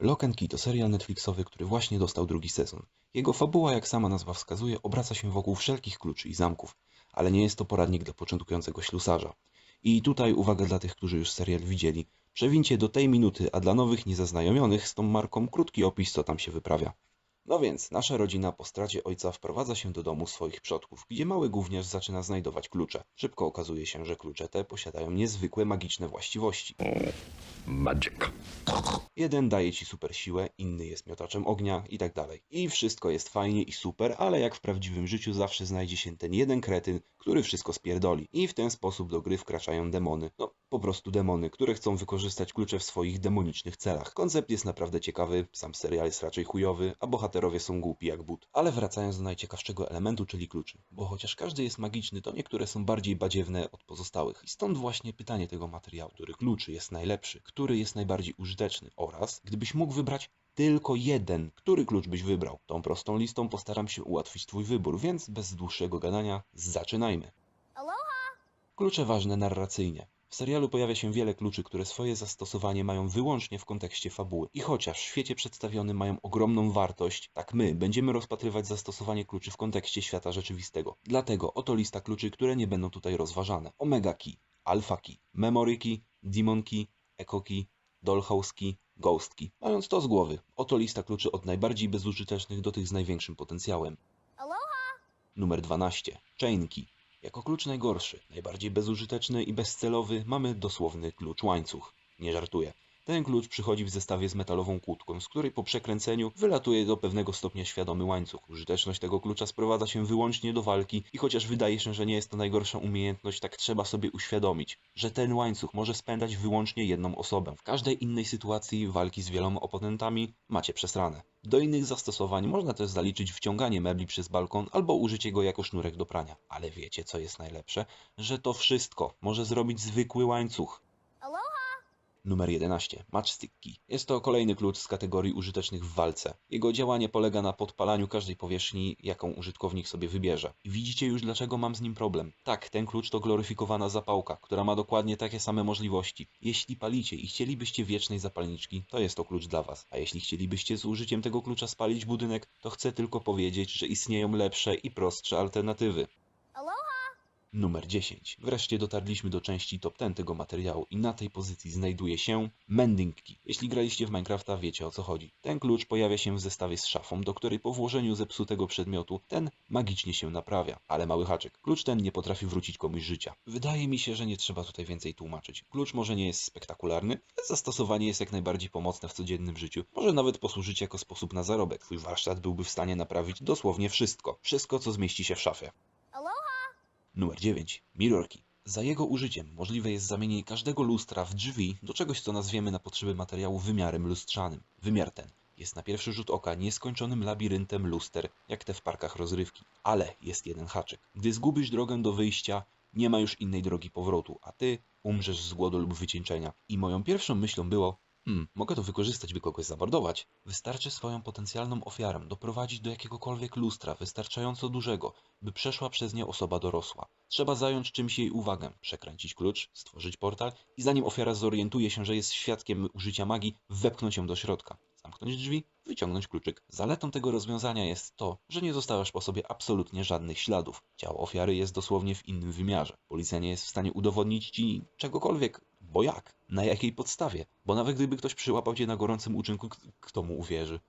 Lock and Key to serial Netflixowy, który właśnie dostał drugi sezon. Jego fabuła, jak sama nazwa wskazuje, obraca się wokół wszelkich kluczy i zamków, ale nie jest to poradnik dla początkującego ślusarza. I tutaj uwaga dla tych, którzy już serial widzieli. Przewincie do tej minuty, a dla nowych niezaznajomionych z tą marką krótki opis, co tam się wyprawia. No więc, nasza rodzina po stracie ojca wprowadza się do domu swoich przodków, gdzie mały gówniarz zaczyna znajdować klucze. Szybko okazuje się, że klucze te posiadają niezwykłe magiczne właściwości. Magic. Jeden daje ci super siłę, inny jest miotaczem ognia i tak dalej. I wszystko jest fajnie i super, ale jak w prawdziwym życiu zawsze znajdzie się ten jeden kretyn, który wszystko spierdoli. I w ten sposób do gry wkraczają demony. No, po prostu demony, które chcą wykorzystać klucze w swoich demonicznych celach. Koncept jest naprawdę ciekawy, sam serial jest raczej chujowy, a bohaterowie są głupi jak but. Ale wracając do najciekawszego elementu, czyli kluczy. Bo chociaż każdy jest magiczny, to niektóre są bardziej badziewne od pozostałych. I stąd właśnie pytanie tego materiału, który kluczy jest najlepszy, który jest najbardziej użyteczny oraz gdybyś mógł wybrać tylko jeden, który klucz byś wybrał. Tą prostą listą postaram się ułatwić Twój wybór, więc bez dłuższego gadania zaczynajmy. Klucze ważne narracyjnie. W serialu pojawia się wiele kluczy, które swoje zastosowanie mają wyłącznie w kontekście fabuły. I chociaż w świecie przedstawionym mają ogromną wartość, tak my będziemy rozpatrywać zastosowanie kluczy w kontekście świata rzeczywistego. Dlatego oto lista kluczy, które nie będą tutaj rozważane. Omega Key, Alpha Key, Memory Key, Demon Key, Echo Key, Dollhouse Key, Ghost Key. Mając to z głowy, oto lista kluczy od najbardziej bezużytecznych do tych z największym potencjałem. Numer 12. Chain Key. Jako klucz najgorszy, najbardziej bezużyteczny i bezcelowy mamy dosłowny klucz łańcuch. Nie żartuję. Ten klucz przychodzi w zestawie z metalową kłódką, z której po przekręceniu wylatuje do pewnego stopnia świadomy łańcuch. Użyteczność tego klucza sprowadza się wyłącznie do walki i chociaż wydaje się, że nie jest to najgorsza umiejętność, tak trzeba sobie uświadomić, że ten łańcuch może spędzać wyłącznie jedną osobę. W każdej innej sytuacji walki z wieloma oponentami macie przesrane. Do innych zastosowań można też zaliczyć wciąganie mebli przez balkon albo użycie go jako sznurek do prania. Ale wiecie co jest najlepsze? Że to wszystko może zrobić zwykły łańcuch. Numer 11. Matchstick. Jest to kolejny klucz z kategorii użytecznych w walce. Jego działanie polega na podpalaniu każdej powierzchni, jaką użytkownik sobie wybierze. I widzicie już dlaczego mam z nim problem. Tak, ten klucz to gloryfikowana zapałka, która ma dokładnie takie same możliwości. Jeśli palicie i chcielibyście wiecznej zapalniczki, to jest to klucz dla was. A jeśli chcielibyście z użyciem tego klucza spalić budynek, to chcę tylko powiedzieć, że istnieją lepsze i prostsze alternatywy. Numer 10. Wreszcie dotarliśmy do części top 10 tego materiału i na tej pozycji znajduje się Mending Key. Jeśli graliście w Minecrafta, wiecie o co chodzi. Ten klucz pojawia się w zestawie z szafą, do której po włożeniu zepsutego przedmiotu ten magicznie się naprawia. Ale mały haczyk. Klucz ten nie potrafi wrócić komuś życia. Wydaje mi się, że nie trzeba tutaj więcej tłumaczyć. Klucz może nie jest spektakularny, ale zastosowanie jest jak najbardziej pomocne w codziennym życiu. Może nawet posłużyć jako sposób na zarobek. Twój warsztat byłby w stanie naprawić dosłownie wszystko. Wszystko, co zmieści się w szafie. Numer 9. Mirror Key. Za jego użyciem możliwe jest zamienienie każdego lustra w drzwi do czegoś, co nazwiemy na potrzeby materiału wymiarem lustrzanym. Wymiar ten jest na pierwszy rzut oka nieskończonym labiryntem luster, jak te w parkach rozrywki. Ale jest jeden haczyk. Gdy zgubisz drogę do wyjścia, nie ma już innej drogi powrotu, a ty umrzesz z głodu lub wycieńczenia. I moją pierwszą myślą było, Hmm, mogę to wykorzystać, by kogoś zamordować. Wystarczy swoją potencjalną ofiarę doprowadzić do jakiegokolwiek lustra wystarczająco dużego, by przeszła przez nie osoba dorosła. Trzeba zająć czymś jej uwagę, przekręcić klucz, stworzyć portal i zanim ofiara zorientuje się, że jest świadkiem użycia magii, wepchnąć ją do środka. Zamknąć drzwi, wyciągnąć kluczyk. Zaletą tego rozwiązania jest to, że nie zostawiasz po sobie absolutnie żadnych śladów. Ciało ofiary jest dosłownie w innym wymiarze. Policja nie jest w stanie udowodnić ci czegokolwiek, bo jak? Na jakiej podstawie? Bo nawet gdyby ktoś przyłapał cię na gorącym uczynku, kto mu uwierzy?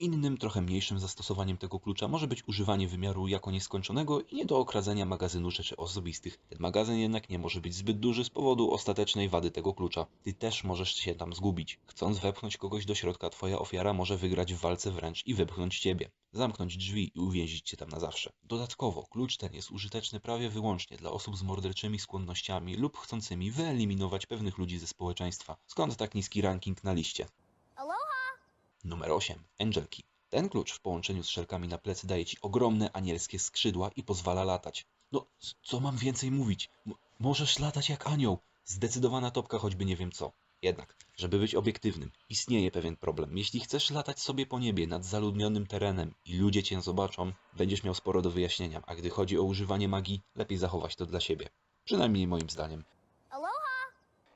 Innym, trochę mniejszym zastosowaniem tego klucza może być używanie wymiaru jako nieskończonego i nie do okradzenia magazynu rzeczy osobistych. Ten magazyn jednak nie może być zbyt duży z powodu ostatecznej wady tego klucza. Ty też możesz się tam zgubić. Chcąc wepchnąć kogoś do środka, twoja ofiara może wygrać w walce wręcz i wepchnąć ciebie. Zamknąć drzwi i uwięzić cię tam na zawsze. Dodatkowo, klucz ten jest użyteczny prawie wyłącznie dla osób z morderczymi skłonnościami lub chcącymi wyeliminować pewnych ludzi ze społeczeństwa. Skąd tak niski ranking na liście? Numer 8. Angel Key. Ten klucz w połączeniu z szelkami na plecy daje ci ogromne anielskie skrzydła i pozwala latać. No, co mam więcej mówić? M możesz latać jak anioł. Zdecydowana topka, choćby nie wiem co. Jednak, żeby być obiektywnym, istnieje pewien problem. Jeśli chcesz latać sobie po niebie nad zaludnionym terenem i ludzie cię zobaczą, będziesz miał sporo do wyjaśnienia, a gdy chodzi o używanie magii, lepiej zachować to dla siebie. Przynajmniej moim zdaniem.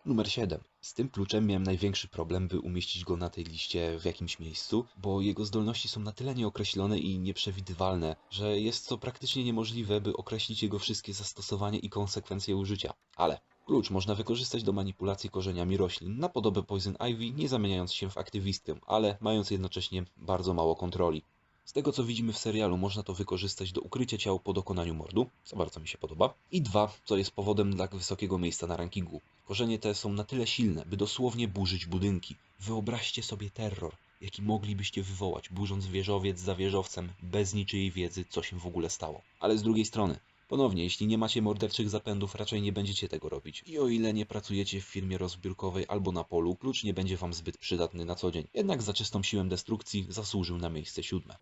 Numer 7. Z tym kluczem miałem największy problem, by umieścić go na tej liście w jakimś miejscu, bo jego zdolności są na tyle nieokreślone i nieprzewidywalne, że jest to praktycznie niemożliwe, by określić jego wszystkie zastosowanie i konsekwencje użycia. Ale klucz można wykorzystać do manipulacji korzeniami roślin na podobę Poison Ivy, nie zamieniając się w aktywistkę, ale mając jednocześnie bardzo mało kontroli. Z tego co widzimy w serialu, można to wykorzystać do ukrycia ciał po dokonaniu mordu, co bardzo mi się podoba. I dwa, co jest powodem dla wysokiego miejsca na rankingu. Korzenie te są na tyle silne, by dosłownie burzyć budynki. Wyobraźcie sobie terror, jaki moglibyście wywołać, burząc wieżowiec za wieżowcem, bez niczyjej wiedzy, co się w ogóle stało. Ale z drugiej strony, Ponownie, jeśli nie macie morderczych zapędów, raczej nie będziecie tego robić. I o ile nie pracujecie w firmie rozbiórkowej albo na polu, klucz nie będzie wam zbyt przydatny na co dzień. Jednak za czystą siłę destrukcji zasłużył na miejsce siódme.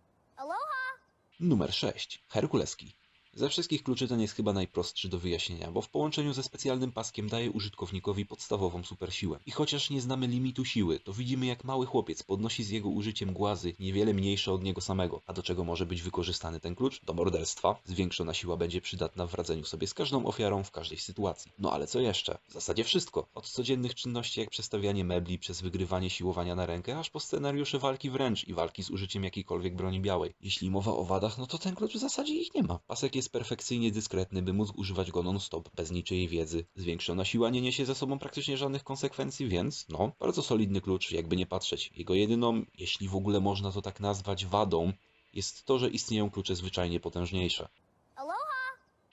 Numer 6. Herkuleski. Ze wszystkich kluczy ten jest chyba najprostszy do wyjaśnienia, bo w połączeniu ze specjalnym paskiem daje użytkownikowi podstawową supersiłę. I chociaż nie znamy limitu siły, to widzimy jak mały chłopiec podnosi z jego użyciem głazy niewiele mniejsze od niego samego. A do czego może być wykorzystany ten klucz? Do morderstwa. Zwiększona siła będzie przydatna w radzeniu sobie z każdą ofiarą w każdej sytuacji. No ale co jeszcze? W zasadzie wszystko. Od codziennych czynności jak przestawianie mebli, przez wygrywanie siłowania na rękę, aż po scenariusze walki wręcz i walki z użyciem jakiejkolwiek broni białej. Jeśli mowa o wadach, no to ten klucz w zasadzie ich nie ma. Pasek jest perfekcyjnie dyskretny, by móc używać go non-stop, bez niczyjej wiedzy. Zwiększona siła nie niesie ze sobą praktycznie żadnych konsekwencji, więc no, bardzo solidny klucz, jakby nie patrzeć. Jego jedyną, jeśli w ogóle można to tak nazwać, wadą jest to, że istnieją klucze zwyczajnie potężniejsze.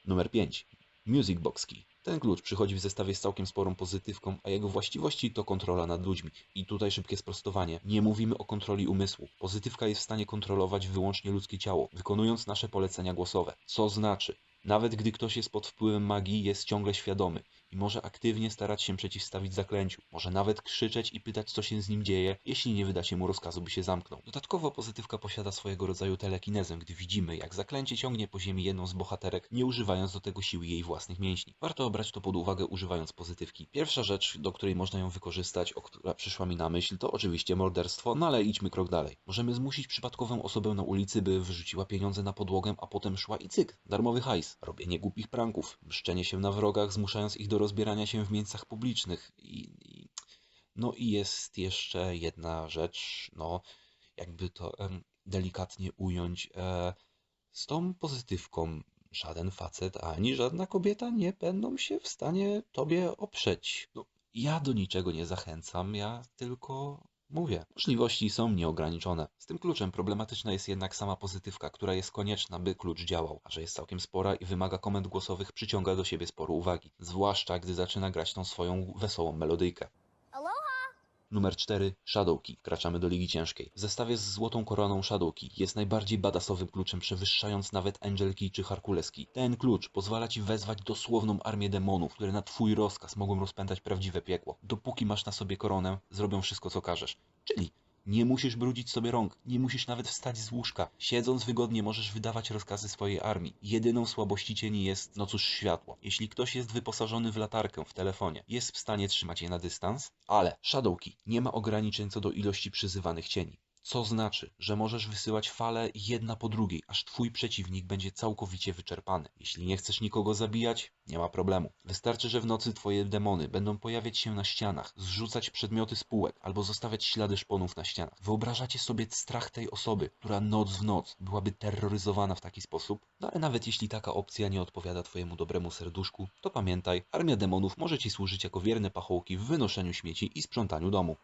Numer 5. Music Box Key. Ten klucz przychodzi w zestawie z całkiem sporą pozytywką, a jego właściwości to kontrola nad ludźmi. I tutaj szybkie sprostowanie. Nie mówimy o kontroli umysłu. Pozytywka jest w stanie kontrolować wyłącznie ludzkie ciało, wykonując nasze polecenia głosowe. Co znaczy, nawet gdy ktoś jest pod wpływem magii, jest ciągle świadomy i może aktywnie starać się przeciwstawić zaklęciu. Może nawet krzyczeć i pytać, co się z nim dzieje, jeśli nie wydacie mu rozkazu, by się zamknął. Dodatkowo pozytywka posiada swojego rodzaju telekinezę, gdy widzimy, jak zaklęcie ciągnie po ziemi jedną z bohaterek, nie używając do tego siły jej własnych mięśni. Warto brać to pod uwagę używając pozytywki. Pierwsza rzecz, do której można ją wykorzystać, o która przyszła mi na myśl, to oczywiście morderstwo, no ale idźmy krok dalej. Możemy zmusić przypadkową osobę na ulicy, by wyrzuciła pieniądze na podłogę, a potem szła i cyk, darmowy hajs. Robienie głupich pranków, mszczenie się na wrogach, zmuszając ich do rozbierania się w miejscach publicznych i, i no i jest jeszcze jedna rzecz, no jakby to em, delikatnie ująć, e, z tą pozytywką żaden facet ani żadna kobieta nie będą się w stanie tobie oprzeć. No, ja do niczego nie zachęcam, ja tylko mówię. Możliwości są nieograniczone. Z tym kluczem problematyczna jest jednak sama pozytywka, która jest konieczna, by klucz działał, a że jest całkiem spora i wymaga komend głosowych, przyciąga do siebie sporo uwagi. Zwłaszcza gdy zaczyna grać tą swoją wesołą melodyjkę. Numer 4. Shadowkey. Wkraczamy do Ligi Ciężkiej. W zestawie z Złotą Koroną Shadowkey jest najbardziej badasowym kluczem, przewyższając nawet Angel Key czy Herkules Key. Ten klucz pozwala ci wezwać dosłowną armię demonów, które na twój rozkaz mogą rozpętać prawdziwe piekło. Dopóki masz na sobie koronę, zrobią wszystko co każesz. Czyli nie musisz brudzić sobie rąk, nie musisz nawet wstać z łóżka. Siedząc wygodnie możesz wydawać rozkazy swojej armii. Jedyną słabościcieni jest, no cóż, światło. Jeśli ktoś jest wyposażony w latarkę w telefonie, jest w stanie trzymać je na dystans, ale Shadowkey nie ma ograniczeń co do ilości przyzywanych cieni. Co znaczy, że możesz wysyłać fale jedna po drugiej, aż twój przeciwnik będzie całkowicie wyczerpany. Jeśli nie chcesz nikogo zabijać, nie ma problemu. Wystarczy, że w nocy twoje demony będą pojawiać się na ścianach, zrzucać przedmioty z półek albo zostawiać ślady szponów na ścianach. Wyobrażacie sobie strach tej osoby, która noc w noc byłaby terroryzowana w taki sposób? No ale nawet jeśli taka opcja nie odpowiada twojemu dobremu serduszku, to pamiętaj, armia demonów może ci służyć jako wierne pachołki w wynoszeniu śmieci i sprzątaniu domu.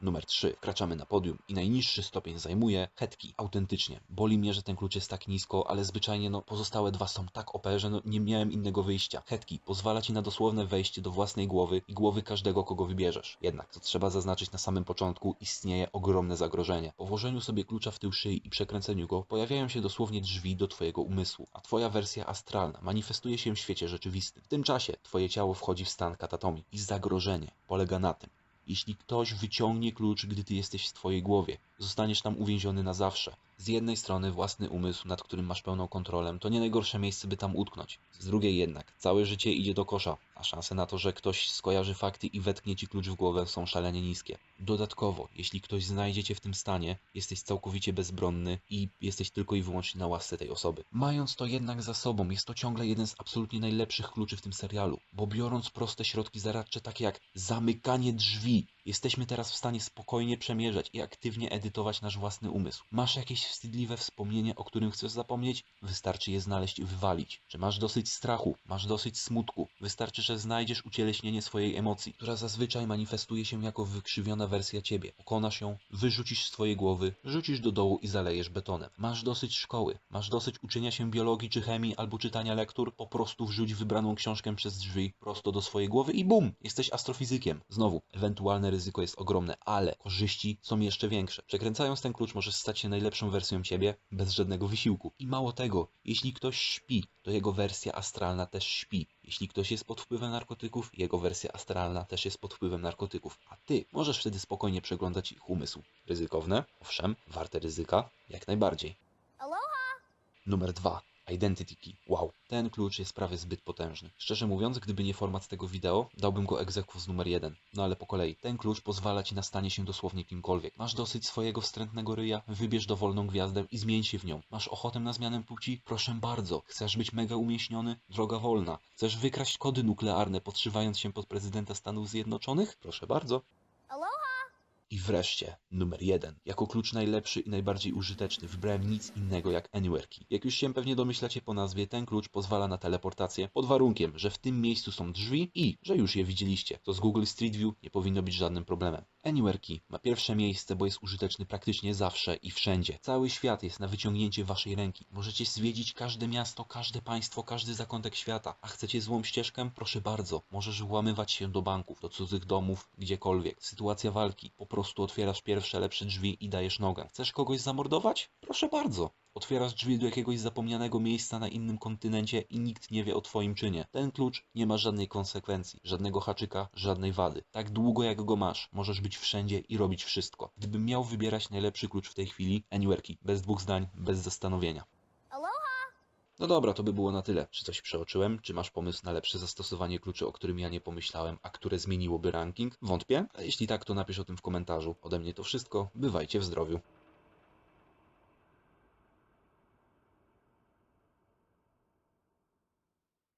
Numer 3. Wkraczamy na podium i najniższy stopień zajmuje Hetki. Autentycznie. Boli mnie, że ten klucz jest tak nisko, ale zwyczajnie no, pozostałe dwa są tak OP, że no, nie miałem innego wyjścia. Hetki pozwala ci na dosłowne wejście do własnej głowy i głowy każdego, kogo wybierzesz. Jednak, co trzeba zaznaczyć na samym początku, istnieje ogromne zagrożenie. Po włożeniu sobie klucza w tył szyi i przekręceniu go, pojawiają się dosłownie drzwi do twojego umysłu, a twoja wersja astralna manifestuje się w świecie rzeczywistym. W tym czasie twoje ciało wchodzi w stan katatomii i zagrożenie polega na tym, jeśli ktoś wyciągnie klucz, gdy ty jesteś w twojej głowie, zostaniesz tam uwięziony na zawsze. Z jednej strony własny umysł, nad którym masz pełną kontrolę, to nie najgorsze miejsce, by tam utknąć. Z drugiej jednak, całe życie idzie do kosza. A szanse na to, że ktoś skojarzy fakty i wetknie ci klucz w głowę są szalenie niskie. Dodatkowo, jeśli ktoś znajdzie cię w tym stanie, jesteś całkowicie bezbronny i jesteś tylko i wyłącznie na łasce tej osoby. Mając to jednak za sobą, jest to ciągle jeden z absolutnie najlepszych kluczy w tym serialu, bo biorąc proste środki zaradcze takie jak zamykanie drzwi, jesteśmy teraz w stanie spokojnie przemierzać i aktywnie edytować nasz własny umysł. Masz jakieś wstydliwe wspomnienie, o którym chcesz zapomnieć? Wystarczy je znaleźć i wywalić. Czy masz dosyć strachu? Masz dosyć smutku? Wystarczy, że znajdziesz ucieleśnienie swojej emocji, która zazwyczaj manifestuje się jako wykrzywiona wersja ciebie. Pokonasz ją, wyrzucisz z twojej głowy, rzucisz do dołu i zalejesz betonem. Masz dosyć szkoły, masz dosyć uczenia się biologii czy chemii albo czytania lektur, po prostu wrzuć wybraną książkę przez drzwi prosto do swojej głowy i bum! Jesteś astrofizykiem. Znowu, ewentualne ryzyko jest ogromne, ale korzyści są jeszcze większe. Przekręcając ten klucz możesz stać się najlepszą wersją ciebie bez żadnego wysiłku. I mało tego, jeśli ktoś śpi, to jego wersja astralna też śpi. Jeśli ktoś jest pod wpływem narkotyków, jego wersja astralna też jest pod wpływem narkotyków, a ty możesz wtedy spokojnie przeglądać ich umysł. Ryzykowne? Owszem, warte ryzyka? Jak najbardziej. Numer 2. Identity Key. Wow, ten klucz jest prawie zbyt potężny. Szczerze mówiąc, gdyby nie format tego wideo, dałbym go egzekwo z numer 1. No ale po kolei. Ten klucz pozwala ci na stanie się dosłownie kimkolwiek. Masz dosyć swojego wstrętnego ryja, wybierz dowolną gwiazdę i zmień się w nią. Masz ochotę na zmianę płci? Proszę bardzo. Chcesz być mega umieśniony? Droga wolna. Chcesz wykraść kody nuklearne, podszywając się pod prezydenta Stanów Zjednoczonych? Proszę bardzo. I wreszcie, numer jeden. Jako klucz najlepszy i najbardziej użyteczny wybrałem nic innego jak Anywhere Key. Jak już się pewnie domyślacie po nazwie, ten klucz pozwala na teleportację pod warunkiem, że w tym miejscu są drzwi i że już je widzieliście. To z Google Street View nie powinno być żadnym problemem. Anywhere Key ma pierwsze miejsce, bo jest użyteczny praktycznie zawsze i wszędzie. Cały świat jest na wyciągnięcie waszej ręki. Możecie zwiedzić każde miasto, każde państwo, każdy zakątek świata. A chcecie złą ścieżkę? Proszę bardzo. Możesz włamywać się do banków, do cudzych domów, gdziekolwiek. Sytuacja walki. Po prostu otwierasz pierwsze lepsze drzwi i dajesz nogę. Chcesz kogoś zamordować? Proszę bardzo. Otwierasz drzwi do jakiegoś zapomnianego miejsca na innym kontynencie i nikt nie wie o twoim czynie. Ten klucz nie ma żadnej konsekwencji, żadnego haczyka, żadnej wady. Tak długo jak go masz, możesz być wszędzie i robić wszystko. Gdybym miał wybierać najlepszy klucz w tej chwili, Anywhere Key. Bez dwóch zdań, bez zastanowienia. No dobra, to by było na tyle. Czy coś przeoczyłem? Czy masz pomysł na lepsze zastosowanie kluczy, o którym ja nie pomyślałem, a które zmieniłoby ranking? Wątpię. A jeśli tak, to napisz o tym w komentarzu. Ode mnie to wszystko. Bywajcie w zdrowiu.